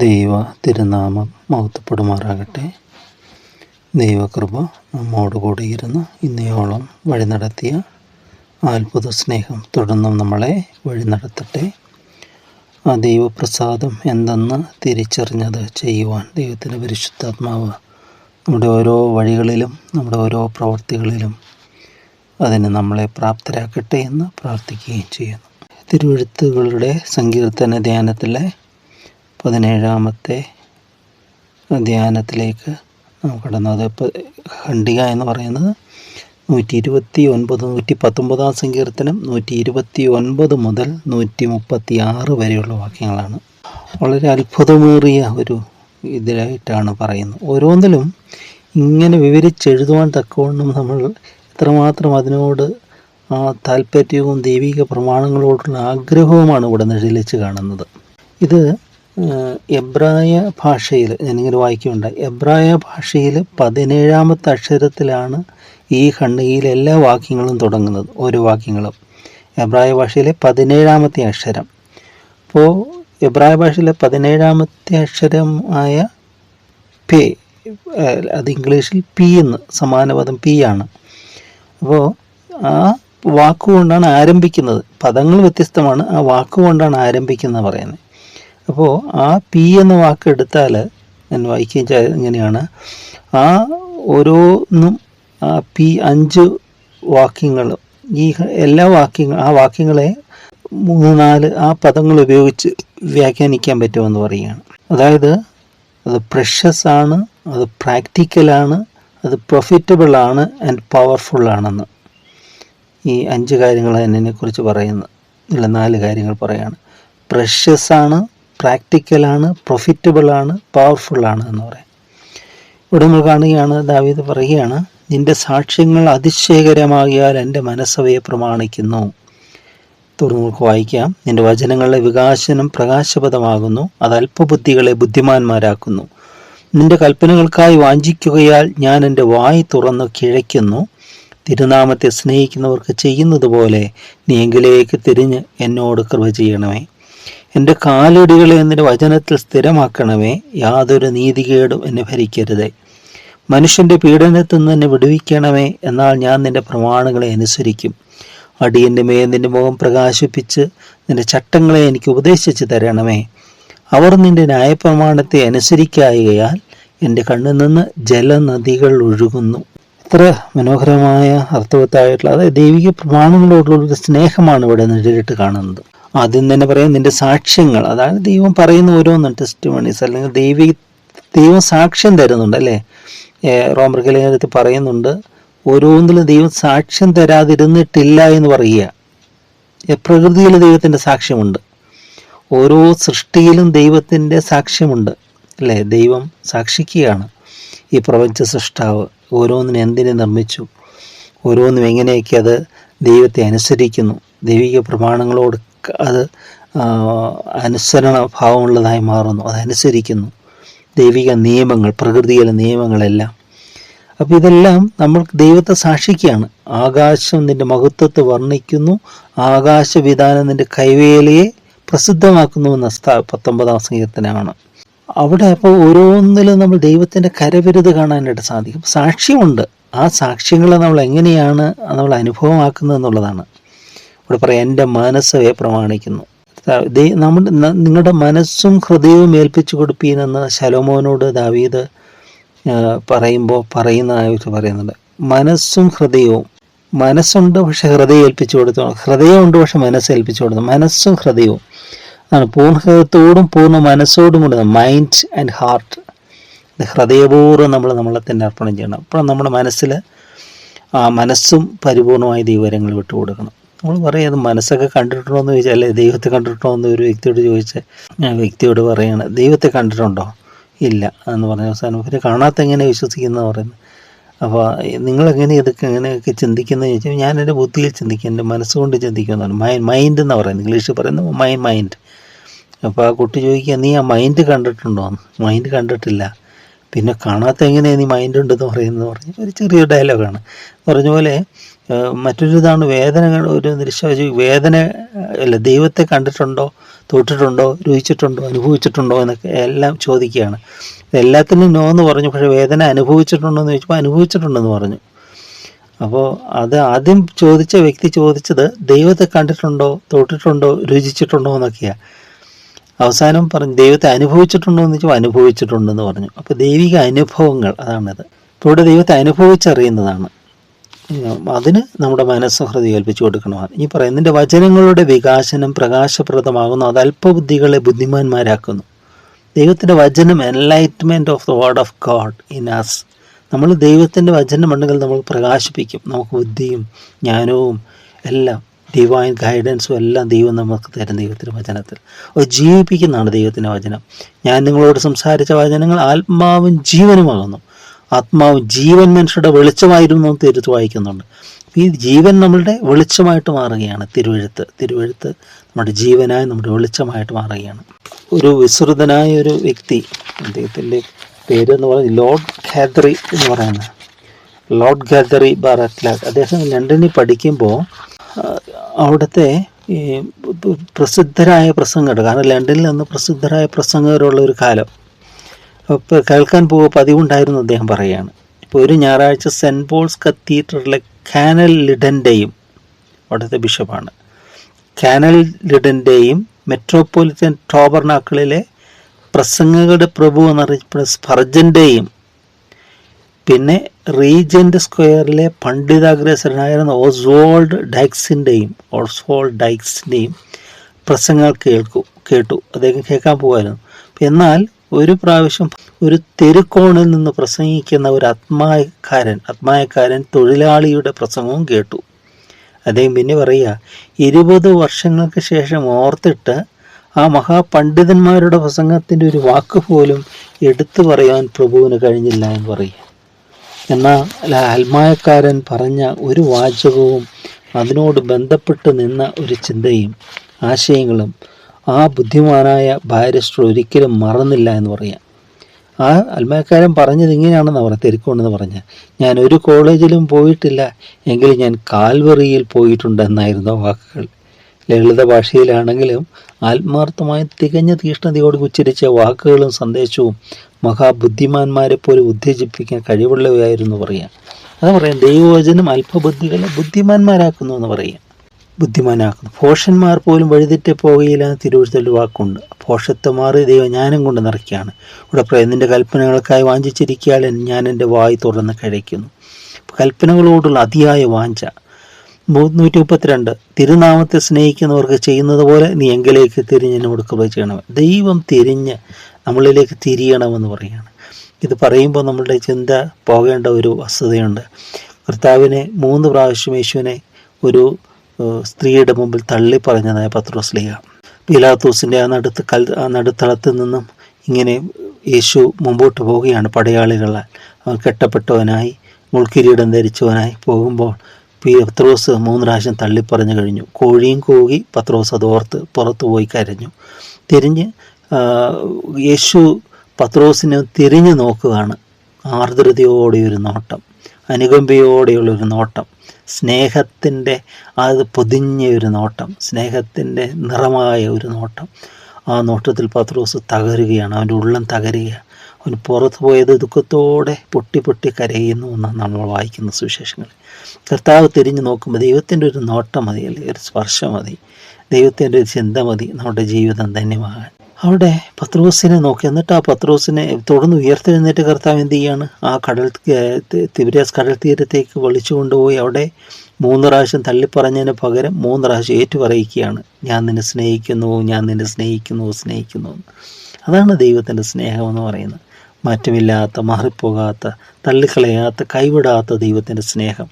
ദൈവ തിരുനാമം മഹത്വപ്പെടുമാറാകട്ടെ. ദൈവകൃപ നമ്മോട് കൂടിയിരുന്ന് ഇന്നയോളം വഴി നടത്തിയ അത്ഭുത സ്നേഹം തുടർന്നും നമ്മളെ വഴി നടത്തട്ടെ. ആ ദൈവപ്രസാദം എന്തെന്ന് തിരിച്ചറിഞ്ഞത് ചെയ്യുവാൻ ദൈവത്തിന്റെ പരിശുദ്ധാത്മാവ് നമ്മുടെ ഓരോ വഴികളിലും നമ്മുടെ ഓരോ പ്രവൃത്തികളിലും അതിന് നമ്മളെ പ്രാപ്തരാക്കട്ടെ എന്ന് പ്രാർത്ഥിക്കുകയും ചെയ്യുന്നു. തിരുവഴുത്തുകളുടെ സങ്കീർത്തന ധ്യാനത്തിലെ പതിനേഴാമത്തെ ധ്യാനത്തിലേക്ക് നാം കടന്നത് ഖണ്ഡിക എന്ന് പറയുന്നത് നൂറ്റി ഇരുപത്തി ഒൻപത് നൂറ്റി പത്തൊമ്പതാം സങ്കീർത്തനം നൂറ്റി ഇരുപത്തി ഒൻപത് മുതൽ നൂറ്റി മുപ്പത്തി ആറ് വരെയുള്ള വാക്യങ്ങളാണ്. വളരെ അത്ഭുതമേറിയ ഒരു ഇതിലായിട്ടാണ് പറയുന്നത്. ഓരോന്നിലും ഇങ്ങനെ വിവരിച്ചെഴുതുവാൻ തക്കവണ്ണം നമ്മൾ എത്രമാത്രം അതിനോട് ആ താല്പര്യവും ദൈവിക പ്രമാണങ്ങളോടുള്ള ആഗ്രഹവുമാണ് ഇവിടെ നിഴലിച്ച് കാണുന്നത്. ഇത് എബ്രായ ഭാഷയിൽ ഞാനിങ്ങനെ വായിക്കുകയുണ്ടായി എബ്രായ ഭാഷയിൽ പതിനേഴാമത്തെ അക്ഷരത്തിലാണ് ഈ ഖണ്ഡികയിലെ എല്ലാ വാക്യങ്ങളും തുടങ്ങുന്നത് ഓരോ വാക്യങ്ങളും. എബ്രായ ഭാഷയിലെ പതിനേഴാമത്തെ അക്ഷരം. അപ്പോൾ എബ്രായ ഭാഷയിലെ പതിനേഴാമത്തെ അക്ഷരം ആയ പേ അത് ഇംഗ്ലീഷിൽ പി എന്ന് സമാനപദം പി ആണ്. അപ്പോൾ ആ വാക്കുകൊണ്ടാണ് ആരംഭിക്കുന്നത്. പദങ്ങൾ വ്യത്യസ്തമാണ്. ആ വാക്കുകൊണ്ടാണ് ആരംഭിക്കുന്നത് പറയുന്നത്. അപ്പോൾ ആ പി എന്ന വാക്ക് എടുത്താൽ ഞാൻ വായിക്കുകയും ഇങ്ങനെയാണ്. ആ ഓരോന്നും ആ പി അഞ്ച് വാക്യങ്ങളും ഈ എല്ലാ വാക്യങ്ങൾ ആ വാക്യങ്ങളെ മൂന്ന് നാല് ആ പദങ്ങൾ ഉപയോഗിച്ച് വ്യാഖ്യാനിക്കാൻ പറ്റുമെന്ന് പറയുകയാണ്. അതായത് അത് പ്രഷ്യസ് ആണ് അത് പ്രാക്ടിക്കലാണ് അത് പ്രൊഫിറ്റബിൾ ആണ് ആൻഡ് പവർഫുൾ ആണെന്ന്. ഈ അഞ്ച് കാര്യങ്ങൾ അതിനെക്കുറിച്ച് പറയുന്നു ഇല്ല നാല് കാര്യങ്ങൾ പറയാണ്. പ്രഷ്യസ് ആണ് പ്രാക്ടിക്കലാണ് പ്രൊഫിറ്റബിളാണ് പവർഫുള്ളാണ് എന്ന് പറയാം. ഇവിടെ നമ്മൾ കാണുകയാണ് ദാവീദ് പറയുകയാണ് നിന്റെ സാക്ഷ്യങ്ങൾ അതിശയകരമാകിയാൽ എന്റെ മനസ്സവയെ പ്രമാണിക്കുന്നു. തുടർന്ന് നമുക്ക് വായിക്കാം നിന്റെ വചനങ്ങളുടെ വികാസനം പ്രകാശപദമാകുന്നു അത് അല്പബുദ്ധികളെ ബുദ്ധിമാന്മാരാക്കുന്നു. നിന്റെ കൽപ്പനകൾക്കായി വാഞ്ചിക്കുകയാൽ ഞാൻ എന്റെ വായി തുറന്ന് കിഴയ്ക്കുന്നു. തിരുനാമത്തെ സ്നേഹിക്കുന്നവർക്ക് ചെയ്യുന്നത് പോലെ നീ എങ്കിലേക്ക് തിരിഞ്ഞ് എന്നോട് കൃപ ചെയ്യണമേ. എന്റെ കാലടികളെ നിന്റെ വചനത്തിൽ സ്ഥിരമാക്കണമേ യാതൊരു നീതികേടും എന്നെ ഭരിക്കരുതേ. മനുഷ്യന്റെ പീഡനത്തിൽ നിന്ന് എന്നെ വിടുവിക്കണമേ എന്നാൽ ഞാൻ നിന്റെ പ്രമാണങ്ങളെ അനുസരിക്കും. അടിയന്റെ മേ നിന്റെ മുഖം പ്രകാശിപ്പിച്ച് നിന്റെ ചട്ടങ്ങളെ എനിക്ക് ഉപദേശിച്ചു തരണമേ. അവർ നിന്റെ ന്യായപ്രമാണത്തെ അനുസരിക്കായകയാൽ എന്റെ കണ്ണിൽ നിന്ന് ജലനദികൾ ഒഴുകുന്നു. ഇത്ര മനോഹരമായ അർത്ഥവത്തായിട്ടുള്ള അതായത് ദൈവിക പ്രമാണങ്ങളോടുള്ള ഒരു സ്നേഹമാണ് ഇവിടെ നിഴലിട്ട് കാണുന്നത്. ആദ്യം തന്നെ പറയാം നിന്റെ സാക്ഷ്യങ്ങൾ. അതായത് ദൈവം പറയുന്ന ഓരോന്നും ടെസ്റ്റ് മണീസ് അല്ലെങ്കിൽ ദൈവി ദൈവം സാക്ഷ്യം തരുന്നുണ്ട് അല്ലേ? റോമൃഗലേഖനത്തിൽ പറയുന്നുണ്ട് ഓരോന്നിലും ദൈവം സാക്ഷ്യം തരാതിരുന്നിട്ടില്ല എന്ന് പറയുക. പ്രകൃതിയിൽ ദൈവത്തിന്റെ സാക്ഷ്യമുണ്ട്. ഓരോ സൃഷ്ടിയിലും ദൈവത്തിന്റെ സാക്ഷ്യമുണ്ട് അല്ലേ? ദൈവം സാക്ഷിക്കുകയാണ്. ഈ പ്രപഞ്ച സൃഷ്ടാവ് ഓരോന്നിനും എന്തിനെ നിർമ്മിച്ചു? ഓരോന്നും എങ്ങനെയൊക്കെ അത് ദൈവത്തെ അനുസരിക്കുന്നു? ദൈവിക പ്രമാണങ്ങളോട് അത് അനുസരണ ഭാവമുള്ളതായി മാറുന്നു അതനുസരിക്കുന്നു ദൈവിക നിയമങ്ങൾ പ്രകൃതിയിലെ നിയമങ്ങളെല്ലാം. അപ്പോൾ ഇതെല്ലാം നമ്മൾ ദൈവത്തെ സാക്ഷിക്കുകയാണ്. ആകാശം നിന്റെ മഹത്വത്തെ വർണിക്കുന്നു ആകാശവിധാനം നിന്റെ കൈവേലയെ പ്രസിദ്ധമാക്കുന്നു എന്ന സ്ഥ പത്തൊമ്പതാം സങ്കീർത്തനമാണ്. അവിടെ അപ്പോൾ ഓരോന്നിലും നമ്മൾ ദൈവത്തിന്റെ കരവിരുത് കാണാനായിട്ട് സാധിക്കും. സാക്ഷ്യമുണ്ട്. ആ സാക്ഷ്യങ്ങളെ നമ്മൾ എങ്ങനെയാണ് നമ്മൾ അനുഭവമാക്കുന്നത് എന്നുള്ളതാണ്. ഇവിടെ പറയാം എന്റെ മനസ്സവയെ പ്രമാണിക്കുന്നു. നമ്മുടെ നിങ്ങളുടെ മനസ്സും ഹൃദയവും ഏൽപ്പിച്ചു കൊടുപ്പീനെന്ന് ശലോമോനോട് ദാവീദ് പറയുമ്പോൾ പറയുന്നതായിട്ട് പറയുന്നുണ്ട്. മനസ്സും ഹൃദയവും മനസ്സുണ്ട് പക്ഷെ ഹൃദയം ഏൽപ്പിച്ചു കൊടുത്തു. ഹൃദയമുണ്ട് പക്ഷെ മനസ്സ് ഏൽപ്പിച്ചു കൊടുത്തു. മനസ്സും ഹൃദയവും ആണ്. പൂർണ ഹൃദയത്തോടും പൂർണ മനസ്സോടും കൂടി മൈൻഡ് ആൻഡ് ഹാർട്ട് ഹൃദയപൂർവം നമ്മൾ നമ്മളെ തന്നെ അർപ്പണം ചെയ്യണം. അപ്പോൾ നമ്മുടെ മനസ്സിൽ ആ മനസ്സും പരിപൂർണമായി ദൈവരങ്ങൾ വിട്ടുകൊടുക്കണം. നമ്മൾ പറയും അത് മനസ്സൊക്കെ കണ്ടിട്ടുണ്ടോ എന്ന് ചോദിച്ചാൽ അല്ലെ ദൈവത്തെ കണ്ടിട്ടുണ്ടോ എന്ന് ഒരു വ്യക്തിയോട് ചോദിച്ച് ഞാൻ വ്യക്തിയോട് പറയാണ് ദൈവത്തെ കണ്ടിട്ടുണ്ടോ? ഇല്ല എന്ന് പറഞ്ഞ അവസാനം ഇവർ കാണാത്ത എങ്ങനെ വിശ്വസിക്കുന്ന പറയുന്നത്. അപ്പോൾ നിങ്ങളെങ്ങനെ ഇതൊക്കെ എങ്ങനെയൊക്കെ ചിന്തിക്കുന്നത് ചോദിച്ചാൽ ഞാൻ എന്റെ ബുദ്ധിയിൽ ചിന്തിക്കും എന്റെ മനസ്സുകൊണ്ട് ചിന്തിക്കുന്നതാണ് മൈൻഡ് മൈൻഡ് എന്ന് പറയുന്നത്? ഇംഗ്ലീഷിൽ പറയുന്നത് മൈ മൈൻഡ്. അപ്പോൾ ആ കുട്ടി ചോദിക്കുക നീ ആ മൈൻഡ് കണ്ടിട്ടുണ്ടോ മൈൻഡ് കണ്ടിട്ടില്ല. പിന്നെ കാണാത്ത എങ്ങനെയാണ് നീ മൈൻഡ് ഉണ്ടെന്ന് പറയുന്നത് പറഞ്ഞ് ഒരു ചെറിയ ഡയലോഗാണ് പറഞ്ഞ പോലെ മറ്റൊരു ഇതാണ് വേദനകൾ. ഒരു നിരീശ്വര വേദന അല്ല ദൈവത്തെ കണ്ടിട്ടുണ്ടോ തൊട്ടിട്ടുണ്ടോ രുചിച്ചിട്ടുണ്ടോ അനുഭവിച്ചിട്ടുണ്ടോ എന്നൊക്കെ എല്ലാം ചോദിക്കുകയാണ്. എല്ലാത്തിനും നോ എന്ന് പറഞ്ഞു പക്ഷേ വേദന അനുഭവിച്ചിട്ടുണ്ടോ എന്ന് ചോദിച്ചപ്പോൾ അനുഭവിച്ചിട്ടുണ്ടെന്ന് പറഞ്ഞു. അപ്പോൾ അത് ആദ്യം ചോദിച്ച വ്യക്തി ചോദിച്ചത് ദൈവത്തെ കണ്ടിട്ടുണ്ടോ തൊട്ടിട്ടുണ്ടോ രുചിച്ചിട്ടുണ്ടോ എന്നൊക്കെയാണ് അവസാനം പറഞ്ഞു ദൈവത്തെ അനുഭവിച്ചിട്ടുണ്ടോ എന്ന് ചോദിച്ചാൽ അനുഭവിച്ചിട്ടുണ്ടെന്ന് പറഞ്ഞു. അപ്പോൾ ദൈവിക അനുഭവങ്ങൾ അതാണത്. ഇപ്പോൾ ഇവിടെ ദൈവത്തെ അനുഭവിച്ചറിയുന്നതാണ്. അതിന് നമ്മുടെ മനസ്സ് ഹൃദയം ഏൽപ്പിച്ചു കൊടുക്കണമെന്ന് ഈ പറയുന്നത് നിന്റെ വചനങ്ങളുടെ വികാസനം പ്രകാശപ്രദമാകുന്നു അത് അല്പബുദ്ധികളെ ബുദ്ധിമാന്മാരാക്കുന്നു. ദൈവത്തിന്റെ വചനം enlightenment of the word of God in us നമ്മൾ ദൈവത്തിന്റെ വചനം ഉണ്ടെങ്കിൽ നമ്മൾ പ്രകാശിപ്പിക്കും. നമുക്ക് ബുദ്ധിയും ജ്ഞാനവും എല്ലാം ഡിവൈൻ ഗൈഡൻസും എല്ലാം ദൈവം നമുക്ക് തരും ദൈവത്തിന്റെ വചനത്തിൽ. അത് ജീവിപ്പിക്കുന്നതാണ് ദൈവത്തിന്റെ വചനം. ഞാൻ നിങ്ങളോട് സംസാരിച്ച വചനങ്ങൾ ആത്മാവും ജീവനുമാകുന്നു. ആത്മാവും ജീവൻ മനുഷ്യരുടെ വെളിച്ചമായിരുന്നു എന്ന് തിരുത്ത് വായിക്കുന്നുണ്ട്. ഈ ജീവൻ നമ്മളുടെ വെളിച്ചമായിട്ട് മാറുകയാണ്. തിരുവഴുത്ത് തിരുവഴുത്ത് നമ്മുടെ ജീവനായി നമ്മുടെ വെളിച്ചമായിട്ട് മാറുകയാണ്. ഒരു വിസ്തൃതനായ ഒരു വ്യക്തി അദ്ദേഹത്തിന്റെ പേര് എന്ന് പറയുന്നത് ലോർഡ് ഖാദറി എന്ന് പറയുന്നത് ലോർഡ് ഖാദറി ബാററ്റ്ലാഗ് അദ്ദേഹം ലണ്ടനിൽ പഠിക്കുമ്പോൾ അവിടുത്തെ പ്രസിദ്ധരായ പ്രസംഗകർ കാരണം ലണ്ടനിൽ നിന്ന് പ്രസിദ്ധരായ പ്രസംഗകരുള്ള ഒരു കാലം. കേൾക്കാൻ പോകുക പതിവുണ്ടായിരുന്നു അദ്ദേഹം പറയുകയാണ്. ഇപ്പോൾ ഒരു ഞായറാഴ്ച സെന്റ് പോൾസ് കത്തീഡ്രലിലെ കാനൽ ലിഡന്റെയും അവിടുത്തെ ബിഷപ്പാണ്. കാനൽ ലിഡന്റെയും മെട്രോപൊളിറ്റൻ ടോബർനാക്കളിലെ പ്രസംഗങ്ങളുടെ പ്രഭു എന്നറിയപ്പെടുന്ന സ്പർജന്റെയും പിന്നെ റീജന്റ് സ്ക്വയറിലെ പണ്ഡിതാഗ്രസരനായിരുന്ന ഓസ്വോൾഡ് ഡൈക്സിന്റെയും ഓസ്വോൾഡ് ഡൈക്സിന്റെയും പ്രസംഗങ്ങൾ കേൾക്കൂ കേട്ടു. അദ്ദേഹം കേൾക്കാൻ പോകുമായിരുന്നു. എന്നാൽ ഒരു പ്രാവശ്യം ഒരു തെരുക്കോണിൽ നിന്ന് പ്രസംഗിക്കുന്ന ഒരു ആത്മായക്കാരൻ ആത്മായക്കാരൻ തൊഴിലാളിയുടെ പ്രസംഗവും കേട്ടു. അദ്ദേഹം പിന്നെ പറയുക ഇരുപത് വർഷങ്ങൾക്ക് ശേഷം ഓർത്തിട്ട് ആ മഹാപണ്ഡിതന്മാരുടെ പ്രസംഗത്തിന്റെ ഒരു വാക്ക് പോലും എടുത്തു പറയാൻ പ്രഭുവിന് കഴിഞ്ഞില്ല എന്ന് പറയുക. എന്നാൽ ആത്മായക്കാരൻ പറഞ്ഞ ഒരു വാചകവും അതിനോട് ബന്ധപ്പെട്ട് നിന്ന ഒരു ചിന്തയും ആശയങ്ങളും ആ ബുദ്ധിമാനായ ബാരിസ്റ്റർ ഒരിക്കലും മറന്നില്ല എന്ന് പറയാം. ആ അൽമയക്കാരൻ പറഞ്ഞത് ഇങ്ങനെയാണെന്ന് പറയാം തിരുക്കോണെന്ന് പറഞ്ഞ. ഞാൻ ഒരു കോളേജിലും പോയിട്ടില്ല എങ്കിലും ഞാൻ കാൽവറിയിൽ പോയിട്ടുണ്ടെന്നായിരുന്നു വാക്കുകൾ. ലളിത ഭാഷയിലാണെങ്കിലും ആത്മാർത്ഥമായി തികഞ്ഞ തീഷ്ണതയോട് ഉച്ചരിച്ച വാക്കുകളും സന്ദേശവും മഹാബുദ്ധിമാന്മാരെ പോലെ ഉത്തേജിപ്പിക്കാൻ കഴിവുള്ളവയായിരുന്നു പറയാം. അത് പറയാം ദൈവവചനം അല്പബുദ്ധികളെ ബുദ്ധിമാന്മാരാക്കുന്നു എന്ന് പറയാം. ബുദ്ധിമാനാക്കുന്നു. ഭോഷന്മാർ പോലും വഴിതെറ്റി പോകുകയില്ല എന്ന് തിരുവഴുത്തിൽ വാക്കുണ്ട്. ഭോഷത്തെ മാറി ദൈവജ്ഞാനം കൊണ്ട് നിറയ്ക്കുകയാണ് ഇവിടെ പറയാം നിന്റെ കൽപ്പനകൾക്കായി വാഞ്ചിച്ചിരിക്കാൽ ഞാൻ എന്റെ വായി തുറന്ന് കഴിക്കുന്നു കൽപ്പനകളോടുള്ള അതിയായ വാഞ്ച. നൂറ്റി മുപ്പത്തിരണ്ട് തിരുനാമത്തെ സ്നേഹിക്കുന്നവർക്ക് ചെയ്യുന്നത് പോലെ നീ എങ്കിലേക്ക് തിരിഞ്ഞ് എന്നോട് കൃപ ചെയ്യണം ദൈവം തിരിഞ്ഞ് നമ്മളിലേക്ക് തിരിയണമെന്ന് പറയുകയാണ്. ഇത് പറയുമ്പോൾ നമ്മളുടെ ചിന്ത പോകേണ്ട ഒരു വസ്തുതയുണ്ട്. കർത്താവിനെ മൂന്ന് പ്രാവശ്യം യേശുവിനെ ഒരു സ്ത്രീയുടെ മുമ്പിൽ തള്ളി പറഞ്ഞതായ പത്രോസ്ലിഹ പീലാത്തോസിന്റെ ആ നടുത്ത് കൽ ആ നടുത്തളത്ത് നിന്നും ഇങ്ങനെ യേശു മുമ്പോട്ട് പോവുകയാണ് പടയാളികളാൽ. അവൻ കെട്ടപ്പെട്ടവനായി മുൾക്കിരീടം ധരിച്ചവനായി പോകുമ്പോൾ പത്രോസ് മൂന്ന് പ്രാവശ്യം തള്ളിപ്പറഞ്ഞു കഴിഞ്ഞു. കോഴിയും കൂകി പത്രോസ് അത് ഓർത്ത് പുറത്തു പോയി കരഞ്ഞു. തിരിഞ്ഞ് യേശു പത്രോസിനെ തിരിഞ്ഞു നോക്കുകയാണ്. ആർദ്രതയോടെ ഒരു നോട്ടം അനുകമ്പയോടെയുള്ള ഒരു നോട്ടം. സ്നേഹത്തിന്റെ അത് പൊതിഞ്ഞ ഒരു നോട്ടം സ്നേഹത്തിന്റെ നിറമായ ഒരു നോട്ടം ആ നോട്ടത്തിൽ പത്രോസ് തകരുകയാണ് അവന്റെ ഉള്ളം തകരുകയാണ്. അവൻ പുറത്തു പോയത് ദുഃഖത്തോടെ പൊട്ടി പൊട്ടി കരയുന്നു എന്നാണ് നമ്മൾ വായിക്കുന്ന സുവിശേഷങ്ങൾ. കർത്താവ് തിരിഞ്ഞു നോക്കുമ്പോൾ ദൈവത്തിന്റെ ഒരു നോട്ടം മതി അല്ലെങ്കിൽ ഒരു സ്പർശം മതി. ദൈവത്തിന്റെ ഒരു ചിന്ത മതി നമ്മുടെ ജീവിതം ധന്യമാകാൻ. അവിടെ പത്രോസിനെ നോക്കി. എന്നിട്ട് ആ പത്രോസിനെ തുടർന്ന് ഉയർത്തെഴുന്നേറ്റ് കർത്താവ് എന്ത് ചെയ്യാണ്? ആ കടൽ തിബിരാസ് കടൽ തീരത്തേക്ക് വിളിച്ചു കൊണ്ടുപോയി. അവിടെ മൂന്ന് പ്രാവശ്യം തള്ളിപ്പറഞ്ഞതിന് പകരം മൂന്ന് പ്രാവശ്യം ഏറ്റുപറയിക്കുകയാണ് ഞാൻ നിന്നെ സ്നേഹിക്കുന്നു ഞാൻ നിന്നെ സ്നേഹിക്കുന്നു സ്നേഹിക്കുന്നു. അതാണ് ദൈവത്തിന്റെ സ്നേഹം എന്ന് പറയുന്നത്. മാറ്റമില്ലാത്ത മാറിപ്പോകാത്ത തള്ളിക്കളയാത്ത കൈവിടാത്ത ദൈവത്തിന്റെ സ്നേഹം.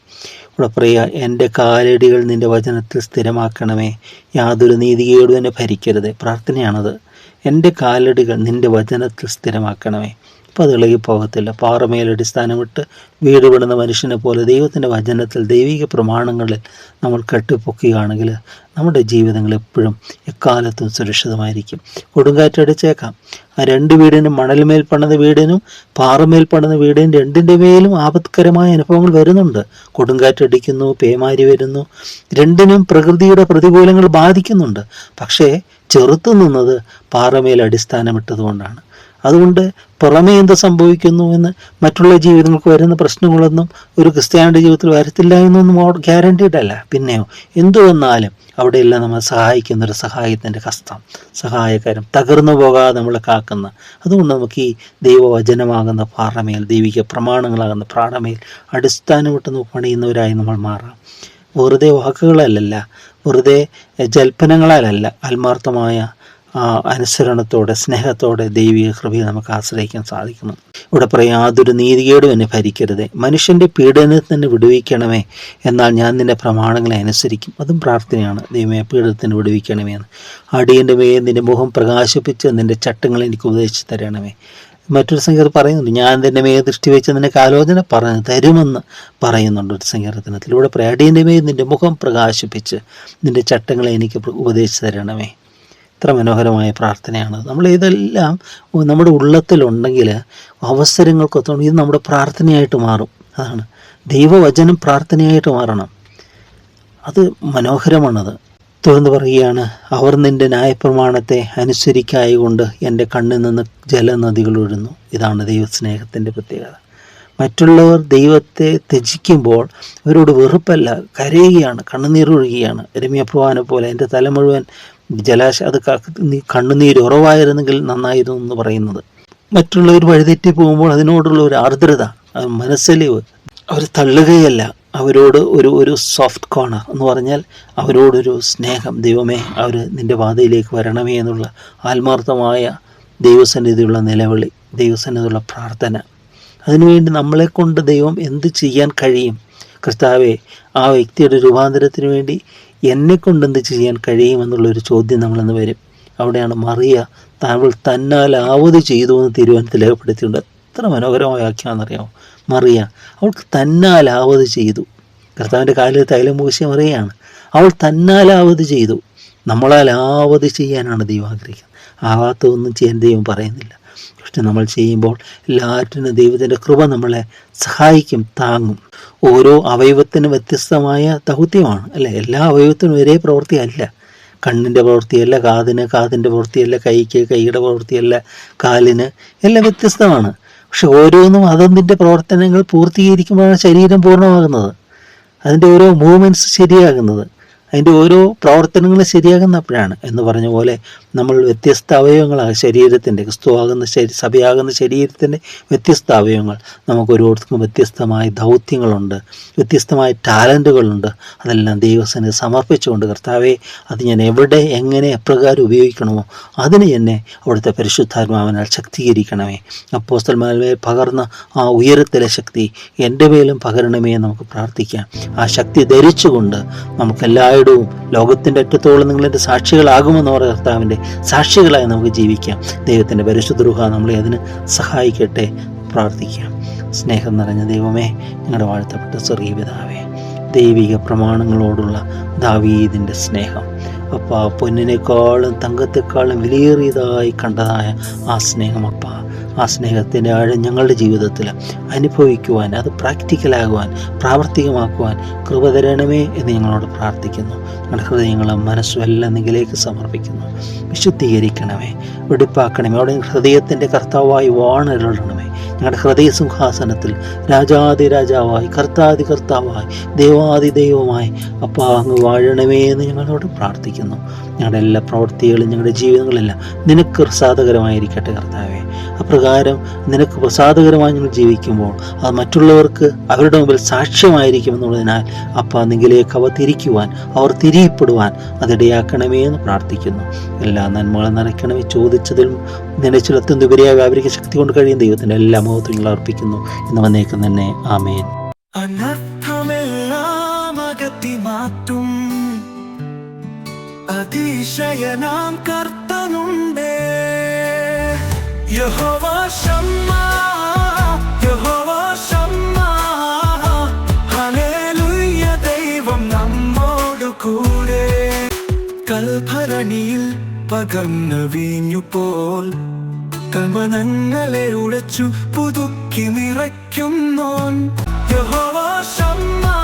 ഇവിടെ പറയുക എന്റെ കാലടികൾ നിന്റെ വചനത്തിൽ സ്ഥിരമാക്കണമേ. യാതൊരു നീതികേടും എന്നെ ഭരിക്കരുത്. പ്രാർത്ഥനയാണത്. എന്റെ കാലടികൾ നിന്റെ വചനത്തിൽ സ്ഥിരമാക്കണമേ. അപ്പോൾ അത് ഇളകിപ്പോകത്തില്ല പാറമേൽ അടിസ്ഥാനമിട്ട് വീട് വിടുന്ന മനുഷ്യനെ പോലെ ദൈവത്തിന്റെ വചനത്തിൽ ദൈവിക പ്രമാണങ്ങളിൽ നമ്മൾ കെട്ടിപ്പൊക്കുകയാണെങ്കിൽ നമ്മുടെ ജീവിതങ്ങൾ എപ്പോഴും എക്കാലത്തും സുരക്ഷിതമായിരിക്കും. കൊടുങ്കാറ്റടിച്ചേക്കാം ആ രണ്ട് വീടിനും മണൽമേൽ പണിത വീടിനും പാറമേൽ പണിത വീടിനും രണ്ടിന്റെ മേലും ആപത്കരമായ അനുഭവങ്ങൾ വരുന്നുണ്ട്. കൊടുങ്കാറ്റടിക്കുന്നു പേമാരി വരുന്നു. രണ്ടിനും പ്രകൃതിയുടെ പ്രതികൂലങ്ങൾ ബാധിക്കുന്നുണ്ട്. പക്ഷേ ചെറുത്തു നിന്നത് പാറമേൽ അടിസ്ഥാനമിട്ടതുകൊണ്ടാണ്. അതുകൊണ്ട് പുറമേ എന്ത് സംഭവിക്കുന്നു എന്ന് മറ്റുള്ള ജീവിതങ്ങൾക്ക് വരുന്ന പ്രശ്നങ്ങളൊന്നും ഒരു ക്രിസ്ത്യാനിയുടെ ജീവിതത്തിൽ വരത്തില്ല എന്നൊന്നും ഗ്യാരണ്ടീഡ് അല്ല. പിന്നെയോ എന്തു വന്നാലും അവിടെയെല്ലാം നമ്മൾ സഹായിക്കുന്ന ഒരു സഹായത്തിന്റെ ഹസ്തം സഹായകരം തകർന്നു പോകാതെ നമ്മളെ കാക്കുന്ന. അതുകൊണ്ട് നമുക്ക് ഈ ദൈവവചനമാകുന്ന പാറമേൽ ദൈവിക പ്രമാണങ്ങളാകുന്ന പ്രാണമേൽ അടിസ്ഥാനമിട്ട് പണിയുന്നവരായി നമ്മൾ മാറാം. വെറുതെ വാക്കുകളല്ലല്ല വെറുതെ ജൽപ്പനങ്ങളാലല്ല ആത്മാർത്ഥമായ അനുസരണത്തോടെ സ്നേഹത്തോടെ ദൈവിക കൃപയെ നമുക്ക് ആശ്രയിക്കാൻ സാധിക്കുന്നു. ഇവിടെ പറയാം യാതൊരു നീതികേടും എന്നെ ഭരിക്കരുതേ. മനുഷ്യന്റെ പീഡനത്തിൽ നിന്ന് വിടുവിക്കണമേ. എന്നാൽ ഞാൻ നിന്റെ പ്രമാണങ്ങളെ അനുസരിക്കും. അതും പ്രാർത്ഥനയാണ്. ദൈവമേ പീഡനത്തിന് വിടുവിക്കണമേ എന്ന്. അടിയന്റെ മേ നിന്റെ മുഖം പ്രകാശിപ്പിച്ച് നിന്റെ ചട്ടങ്ങൾ എനിക്ക് ഉപദേശിച്ച് തരണമേ. മറ്റൊരു സംഗീതം പറയുന്നുണ്ട് ഞാൻ തന്നെ മേ ദൃഷ്ടി വെച്ച് നിനക്ക് ആലോചന പറഞ്ഞു തരുമെന്ന് പറയുന്നുണ്ട് ഒരു സങ്കീർത്തനത്തിൽ. ഇവിടെ പറയാം അടിയന്റെ മേ നിന്റെ മുഖം പ്രകാശിപ്പിച്ച് നിന്റെ ചട്ടങ്ങളെ എനിക്ക് ഉപദേശിച്ച് തരണമേ. എത്ര മനോഹരമായ പ്രാർത്ഥനയാണ്. നമ്മൾ ഇതെല്ലാം നമ്മുടെ ഉള്ളത്തിലുണ്ടെങ്കിൽ അവസരങ്ങൾക്കൊത്തോണം ഇത് നമ്മുടെ പ്രാർത്ഥനയായിട്ട് മാറും. അതാണ്. ദൈവവചനം പ്രാർത്ഥനയായിട്ട് മാറണം. അത് മനോഹരമാണത്. തുറന്ന് പറയുകയാണ് അവർ നിന്റെ ന്യായപ്രമാണത്തെ അനുസരിക്കായകൊണ്ട് എന്റെ കണ്ണിൽ നിന്ന് ജലനദികൾ ഒഴുന്നു. ഇതാണ് ദൈവസ്നേഹത്തിന്റെ പ്രത്യേകത. മറ്റുള്ളവർ ദൈവത്തെ ത്യജിക്കുമ്പോൾ അവരോട് വെറുപ്പല്ല കരയുകയാണ് കണ്ണുനീർ ഒഴുകുകയാണ്. രമ്യപ്രവാനെ പോലെ എന്റെ തല മുഴുവൻ ജലാശ അത് കണ്ണുനീര് ഉറവായിരുന്നെങ്കിൽ നന്നായിരുന്നു എന്ന് പറയുന്നത്. മറ്റുള്ളവർ വഴിതെറ്റി പോകുമ്പോൾ അതിനോടുള്ള ഒരു ആർദ്രത മനസ്സലിവ് അവർ തള്ളുകയല്ല. അവരോട് ഒരു ഒരു സോഫ്റ്റ് കോർണർ എന്ന് പറഞ്ഞാൽ അവരോടൊരു സ്നേഹം ദൈവമേ അവർ നിന്റെ പാതയിലേക്ക് വരണമേ എന്നുള്ള ആത്മാർത്ഥമായ ദൈവസന്നിധിയുള്ള നിലവിളി ദൈവസന്നിധിയുള്ള പ്രാർത്ഥന. അതിനുവേണ്ടി നമ്മളെ കൊണ്ട് ദൈവം എന്ത് ചെയ്യാൻ കഴിയും? കർത്താവെ ആ വ്യക്തിയുടെ രൂപാന്തരത്തിന് വേണ്ടി എന്നെ കൊണ്ട് എന്ത് ചെയ്യാൻ കഴിയുമെന്നുള്ളൊരു ചോദ്യം നമ്മളെന്ന് വരും. അവിടെയാണ് മറിയ താങ്കൾ തന്നാൽ ആവത് ചെയ്തു എന്ന് തീരുമാനത്തിൽ രേഖപ്പെടുത്തിയിട്ടുണ്ട് എത്ര മനോഹരമായ വാക്യമാണെന്നറിയാമോ? മറിയ അവൾക്ക് തന്നാലാവത് ചെയ്തു. കർത്താവിന്റെ കാലിൽ തൈലം പൂശിയ മറിയാണ് അവൾ തന്നാൽ തന്നാലാവത് ചെയ്തു. നമ്മളാലാവത് ചെയ്യാനാണ് ദൈവം ആഗ്രഹിക്കുന്നത്. ആവാത്തതൊന്നും ചെയ്യാൻ ദൈവം പറയുന്നില്ല. പക്ഷെ നമ്മൾ ചെയ്യുമ്പോൾ എല്ലാറ്റിനും ദൈവത്തിന്റെ കൃപ നമ്മളെ സഹായിക്കും താങ്ങും. ഓരോ അവയവത്തിനും വ്യത്യസ്തമായ ദൗത്യമാണ് അല്ലേ? എല്ലാ അവയവത്തിനും ഒരേ പ്രവൃത്തിയല്ല. കണ്ണിന്റെ പ്രവൃത്തിയല്ല കാതിന് കാതിന്റെ പ്രവൃത്തിയല്ല കൈക്ക് കൈയുടെ പ്രവൃത്തിയല്ല കാലിന് എല്ലാം വ്യത്യസ്തമാണ്. പക്ഷെ ഓരോന്നും അതതിന്റെ പ്രവർത്തനങ്ങൾ പൂർത്തീകരിക്കുമ്പോഴാണ് ശരീരം പൂർണമാകുന്നത്? അതിന്റെ ഓരോ മൂവ്മെന്റ്സ് ശരിയാകുന്നത്? അതിന്റെ ഓരോ പ്രവർത്തനങ്ങളും ശരിയാകുന്നപ്പോഴാണ് എന്ന് പറഞ്ഞ പോലെ നമ്മൾ വ്യത്യസ്ത അവയവങ്ങളാണ് ശരീരത്തിന്റെ ക്രിസ്തുവാകുന്ന ശരി സഭയാകുന്ന ശരീരത്തിന്റെ വ്യത്യസ്ത അവയവങ്ങൾ. നമുക്ക് ഓരോരുത്തർക്കും വ്യത്യസ്തമായ ദൗത്യങ്ങളുണ്ട് വ്യത്യസ്തമായ ടാലന്റുകളുണ്ട് അതെല്ലാം ദൈവസനെ സമർപ്പിച്ചുകൊണ്ട് കർത്താവെ അത് ഞാൻ എവിടെ എങ്ങനെ എപ്രകാരം ഉപയോഗിക്കണമോ അതിന് എന്നെ അവിടുത്തെ പരിശുദ്ധാത്മാവിനാൽ ശക്തീകരിക്കണമേ. അപ്പോസ്തൽമാൽ പകർന്ന ആ ഉയരത്തിലെ ശക്തി എന്റെ മേലും പകരണമേ നമുക്ക് പ്രാർത്ഥിക്കാം. ആ ശക്തി ധരിച്ചുകൊണ്ട് നമുക്കെല്ലാവരും എല്ലായിടവും ലോകത്തിന്റെ അറ്റത്തോളം നിങ്ങളെന്റെ സാക്ഷികളാകുമെന്ന് പറയുന്ന കർത്താവിന്റെ സാക്ഷികളായി നമുക്ക് ജീവിക്കാം. ദൈവത്തിന്റെ പരിശുദ്ധ നമ്മളെ അതിന് സഹായിക്കട്ടെ പ്രാർത്ഥിക്കാം. സ്നേഹം നിറഞ്ഞ ദൈവമേ ഞങ്ങളുടെ വാഴ്ത്തപ്പെട്ട ചെറിയ പിതാവേ ദൈവിക പ്രമാണങ്ങളോടുള്ള ദാവീദിന്റെ സ്നേഹം. അപ്പ പൊന്നിനേക്കാളും തങ്കത്തെക്കാളും വിലയേറിയതായി കണ്ടതായ ആ സ്നേഹം അപ്പ ആ സ്നേഹത്തിന്റെ ആഴം ഞങ്ങളുടെ ജീവിതത്തിൽ അനുഭവിക്കുവാൻ അത് പ്രാക്ടിക്കലാകുവാൻ പ്രാവർത്തികമാക്കുവാൻ കൃപ തരണമേ എന്ന് ഞങ്ങളോട് പ്രാർത്ഥിക്കുന്നു. ഞങ്ങളുടെ ഹൃദയങ്ങളും മനസ്സും എല്ലാം നിങ്ങളിലേക്ക് സമർപ്പിക്കുന്നു. വിശുദ്ധീകരിക്കണമേ വെടിപ്പാക്കണമേ അവിടെ ഹൃദയത്തിന്റെ കർത്താവായി വാണരുളണമേ. ഞങ്ങളുടെ ഹൃദയ സിംഹാസനത്തിൽ രാജാതി രാജാവായി കർത്താതി കർത്താവായി ദൈവാതി ദൈവമായി അപ്പോൾ അങ്ങ് വാഴണമേ എന്ന് ഞങ്ങളോട് പ്രാർത്ഥിക്കുന്നു. ഞങ്ങളുടെ എല്ലാ പ്രവൃത്തികളും ഞങ്ങളുടെ ജീവിതങ്ങളെല്ലാം നിനക്ക് പ്രസാദകരമായിരിക്കട്ടെ കർത്താവെ. അപ്രകാരം നിനക്ക് പ്രസാദകരമായി ഞങ്ങൾ ജീവിക്കുമ്പോൾ അത് മറ്റുള്ളവർക്ക് അവരുടെ മുമ്പിൽ സാക്ഷ്യമായിരിക്കും എന്നുള്ളതിനാൽ അപ്പ നിങ്കിലേക്ക് അവ തിരിക്കുവാൻ അവർ തിരിയപ്പെടുവാൻ അതിടയാക്കണമേ എന്ന് പ്രാർത്ഥിക്കുന്നു. എല്ലാ നന്മകളും നനയ്ക്കണമേ ചോദിച്ചതിലും നനച്ചിലെത്തുന്ന ഉപരിയായ വ്യാപരിക ശക്തി കൊണ്ട് കഴിയും ദൈവത്തിന്റെ എല്ലാ മഹത്വങ്ങളും അർപ്പിക്കുന്നു എന്ന് വന്നേക്കും തന്നെ ആമേൻ. അനർത്ഥമെല്ലാം അതിശയനാം കർത്തനുണ്ടേ. കൽഭരണിയിൽ പകർന്നു വീഞ്ഞു പോൽ കമനങ്ങളെ ഉടച്ചു പുതുക്കി നിറയ്ക്കുന്നോൻ. യഹോവ ശമ്മാ